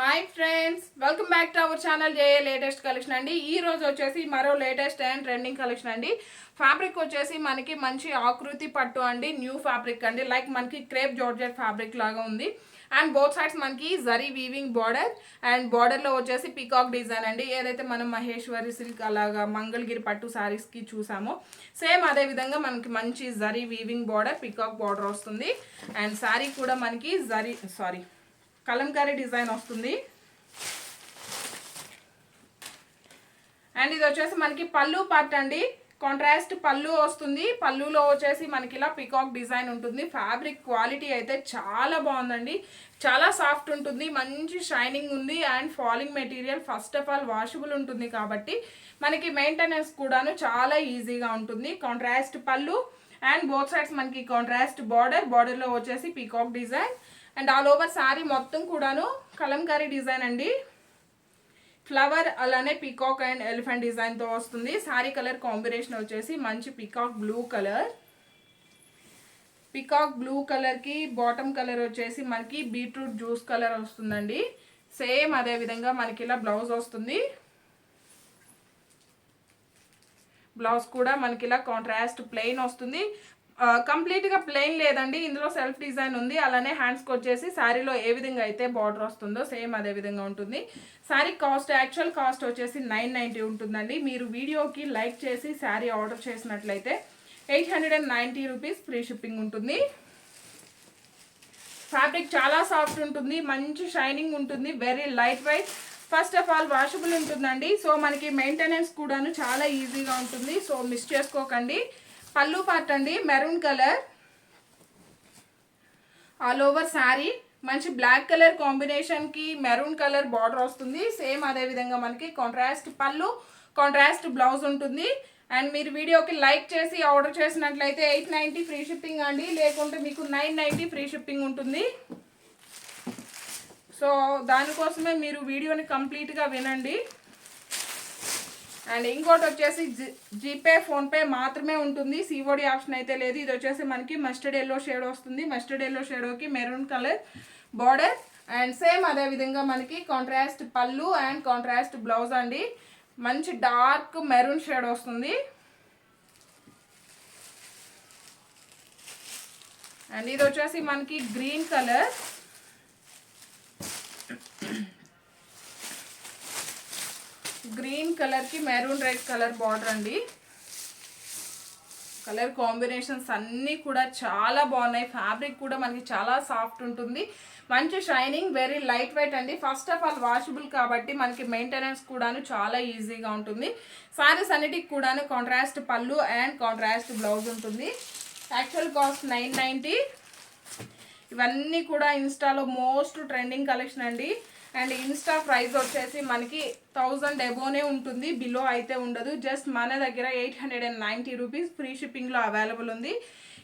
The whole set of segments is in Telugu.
Hi friends welcome back to our channel J latest collection అండి. ఈ రోజు వచ్చేసి మరో లేటెస్ట్ అండ్ ట్రెండింగ్ కలెక్షన్ అండి. ఫ్యాబ్రిక్ వచ్చేసి మనకి మంచి ఆకృతి పట్టు అండి న్యూ ఫ్యాబ్రిక్ అండి. లైక్ మనకి క్రేప్ జార్జెట్ ఫ్యాబ్రిక్ లాగా ఉంది. అండ్ బోత్ సైడ్స్ మనకి జరీ వీవింగ్ బార్డర్ అండ్ బార్డర్లో వచ్చేసి పీకాక్ డిజైన్ అండి. ఏదైతే మనం మహేశ్వరి సిల్క్ అలాగా మంగళగిరి పట్టు శారీస్కి చూసామో సేమ్ అదే విధంగా మనకి మంచి zari weaving border peacock border వస్తుంది. అండ్ శారీ కూడా మనకి జరీ సారీ కలంకారీ డిజైన్ వస్తుంది. అండ్ ఇది వచ్చేసి మనకి పళ్ళు పార్ట్ అండి. కాంట్రాస్ట్ పళ్ళు వస్తుంది. పళ్ళులో వచ్చేసి మనకి ఇలా పికాక్ డిజైన్ ఉంటుంది. ఫ్యాబ్రిక్ క్వాలిటీ అయితే చాలా బాగుందండి. చాలా సాఫ్ట్ ఉంటుంది. మంచి షైనింగ్ ఉంది. And falling material first of all washable ఉంటుంది కాబట్టి మనకి మెయింటెనెన్స్ కూడాను చాలా ఈజీగా ఉంటుంది. Contrast pallu and both sides మనకి కాంట్రాస్ట్ బార్డర్. బార్డర్లో వచ్చేసి peacock design. And all over sari మొత్తం కూడాను కలంకారీ డిజైన్ అండి. ఫ్లవర్ అలానే పీకాక్ అండ్ ఎలిఫెంట్ డిజైన్తో వస్తుంది. శారీ కలర్ కాంబినేషన్ వచ్చేసి మంచి peacock blue colour peacock blue కలర్కి బాటమ్ కలర్ వచ్చేసి మనకి బీట్రూట్ జ్యూస్ కలర్ వస్తుందండి. సేమ్ అదే విధంగా మనకి ఇలా బ్లౌజ్ వస్తుంది. బ్లౌజ్ కూడా మనకి ఇలా కాంట్రాస్ట్ ప్లెయిన్ వస్తుంది. కంప్లీట్గా ప్లెయిన్ లేదండి. ఇందులో సెల్ఫ్ డిజైన్ ఉంది. అలానే హ్యాండ్స్కి వచ్చేసి శారీలో ఏ విధంగా అయితే బార్డర్ వస్తుందో సేమ్ అదే విధంగా ఉంటుంది. శారీ కాస్ట్ యాక్చువల్ కాస్ట్ వచ్చేసి నైన్ నైంటీ ఉంటుందండి. మీరు వీడియోకి లైక్ చేసి శారీ ఆర్డర్ చేసినట్లయితే eight hundred and ninety rupees free shipping ఉంటుంది. ఫ్యాబ్రిక్ చాలా సాఫ్ట్ ఉంటుంది. మంచి షైనింగ్ ఉంటుంది. Very light weight. First of all washable ఉంటుందండి. సో మనకి మెయింటెనెన్స్ కూడాను చాలా ఈజీగా ఉంటుంది. సో మిస్ చేసుకోకండి. పళ్ళు పార్ట్ అండి maroon colour all over sari మంచి బ్లాక్ కలర్ కాంబినేషన్కి మెరూన్ కలర్ బార్డర్ వస్తుంది. సేమ్ అదే విధంగా మనకి కాంట్రాస్ట్ పళ్ళు కాంట్రాస్ట్ బ్లౌజ్ ఉంటుంది. అండ్ మీరు వీడియోకి లైక్ చేసి ఆర్డర్ చేసినట్లయితే ఎయిట్ నైంటీ ఫ్రీ షిప్పింగ్ అండి. లేకుంటే మీకు నైన్ నైంటీ ఫ్రీ షిప్పింగ్ ఉంటుంది. సో దానికోసమే మీరు వీడియోని కంప్లీట్గా వినండి. అండ్ ఇంకోటి వచ్చేసి జీపే ఫోన్పే మాత్రమే ఉంటుంది. సిఓడి ఆప్షన్ అయితే లేదు. ఇది వచ్చేసి మనకి మస్టర్డ్ ఎల్లో షేడ్ వస్తుంది. Mustard yellow షేడోకి maroon colour border. And same అదే విధంగా మనకి కాంట్రాస్ట్ పళ్ళు అండ్ కాంట్రాస్ట్ బ్లౌజ్ అండి. మంచి డార్క్ మెరూన్ షేడ్ వస్తుంది. అండ్ ఇది వచ్చేసి మనకి గ్రీన్ కలర్. గ్రీన్ కలర్కి మెరూన్ రెడ్ కలర్ బార్డర్ అండి. కలర్ కాంబినేషన్స్ అన్నీ కూడా చాలా బాగున్నాయి. ఫ్యాబ్రిక్ కూడా మనకి చాలా సాఫ్ట్ ఉంటుంది. మంచి షైనింగ్ వెరీ లైట్ వెయిట్ అండి. ఫస్ట్ ఆఫ్ ఆల్ వాషబుల్ కాబట్టి మనకి మెయింటెనెన్స్ కూడాను చాలా ఈజీగా ఉంటుంది. సారీస్ అన్నిటికి కూడాను contrast pallu and contrast blouse ఉంటుంది. Actual cost nine ninety. ఇవన్నీ కూడా ఇన్స్టాలో మోస్ట్ ట్రెండింగ్ కలెక్షన్ అండి. అండ్ ఇన్స్టా ప్రైస్ వచ్చేసి మనకి థౌజండ్ ఎబోనే ఉంటుంది. బిలో అయితే ఉండదు. జస్ట్ మన దగ్గర eight hundred and ninety rupees free షిప్పింగ్లో అవైలబుల్ ఉంది.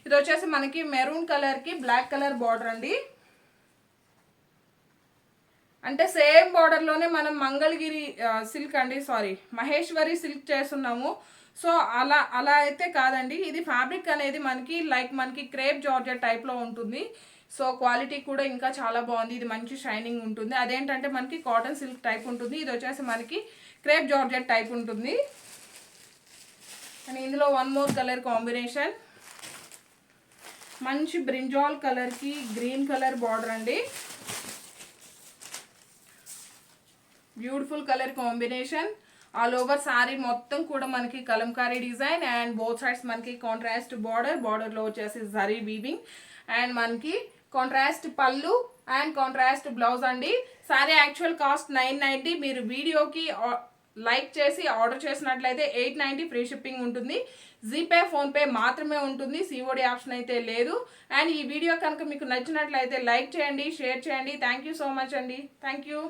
ఇది వచ్చేసి మనకి మెరూన్ కలర్కి బ్లాక్ కలర్ బార్డర్ అండి. అంటే సేమ్ బార్డర్లోనే మనం మంగళగిరి సిల్క్ అండి సారీ మహేశ్వరి సిల్క్ చేస్తున్నాము. సో అలా అలా అయితే కాదండి. ఇది ఫ్యాబ్రిక్ అనేది మనకి లైక్ మనకి క్రేప్ జార్జెట్ టైప్లో ఉంటుంది. సో క్వాలిటీ కూడా ఇంకా చాలా బాగుంది. ఇది మంచి షైనింగ్ ఉంటుంది. అదేంటంటే మనకి కాటన్ సిల్క్ టైప్ ఉంటుంది. ఇది వచ్చేసి మనకి క్రేప్ జార్జెట్ టైప్ ఉంటుంది. అండ్ ఇందులో వన్ మోర్ కలర్ కాంబినేషన్. మంచి బ్రింజాల్ కలర్కి గ్రీన్ కలర్ బార్డర్ అండి. Beautiful colour combination. All over sari మొత్తం కూడా మనకి Kalamkari design and both sides మనకి కాంట్రాస్ట్ బార్డర్. బార్డర్లో వచ్చేసి జరీ వీవింగ్ అండ్ మనకి contrast pallu and contrast blouse అండి. Sari actual cost nine ninety మీరు వీడియోకి లైక్ చేసి ఆర్డర్ చేసినట్లయితే ఎయిట్ నైంటీ ఫ్రీ షిప్పింగ్ ఉంటుంది. జీపే ఫోన్పే మాత్రమే ఉంటుంది. సిఓడి ఆప్షన్ అయితే లేదు. అండ్ ఈ వీడియో కనుక మీకు నచ్చినట్లయితే లైక్ చేయండి షేర్ చేయండి. థ్యాంక్ యూ సో మచ్ అండి. Thank you